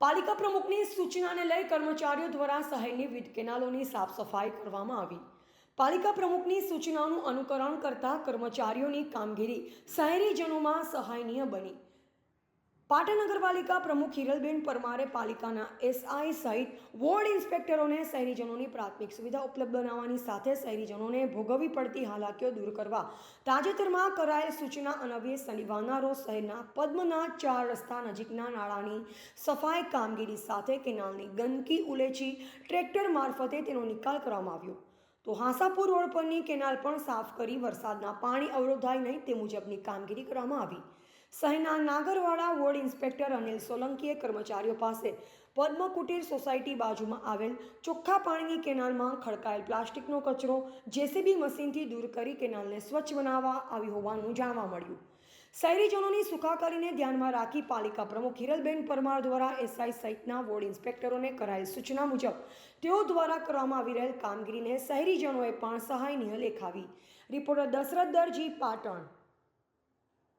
પાલિકા પ્રમુખની સૂચનાને લઈ કર્મચારીઓ દ્વારા શહેરની વિધ કેનાલોની સાફ સફાઈ કરવામાં આવી. પાલિકા પ્રમુખની સૂચનાનું અનુકરણ કરતા કર્મચારીઓની કામગીરી શહેરીજનોમાં સહાયનીય બની. પાટણ નગરપાલિકા પ્રમુખ હિરલબેન પરમારે પાલિકાના એસઆઈ સહિત વોર્ડ ઇન્સ્પેક્ટરોને શહેરીજનોની પ્રાથમિક સુવિધા ઉપલબ્ધ બનાવવાની સાથે શહેરીજનોને ભોગવવી પડતી હાલાકીઓ દૂર કરવા તાજેતરમાં કરાયેલ સૂચના અન્વયે શનિવારના રોજ શહેરના પદ્મનાથ ચાર રસ્તા નજીકના નાળાની સફાઈ કામગીરી સાથે કેનાલની ગંદકી ઉલેચી ટ્રેક્ટર મારફતે તેનો નિકાલ કરવામાં આવ્યો. તો હાંસાપુર રોડ પરની કેનાલ પણ સાફ કરી વરસાદના પાણી અવરોધાય નહીં તે મુજબની કામગીરી કરવામાં આવી. શહેરના નાગરવાડા વોર્ડ ઇન્સ્પેક્ટર અનિલ સોલંકીએ કર્મચારીઓ પાસે પદ્મ કુટીર સોસાયટી બાજુમાં આવેલ ચોખ્ખા પાણીની કેનાલમાં ખડકાયેલ પ્લાસ્ટિકનો કચરો જેસીબી મશીનથી દૂર કરી કેનાલને સ્વચ્છ બનાવવા આવી હોવાનું જાણવા મળ્યું. શહેરીજનોની સુખાકારીને ધ્યાનમાં રાખી પાલિકા પ્રમુખ હિરલબેન પરમાર દ્વારા એસઆઈ સહિતના વોર્ડ ઇન્સ્પેક્ટરોને કરાયેલ સૂચના મુજબ તેઓ દ્વારા કરવામાં આવી રહેલ કામગીરીને શહેરીજનોએ પણ સહાયનીય લેખાવી રિપોર્ટર દશરથ દરજી પાટણ.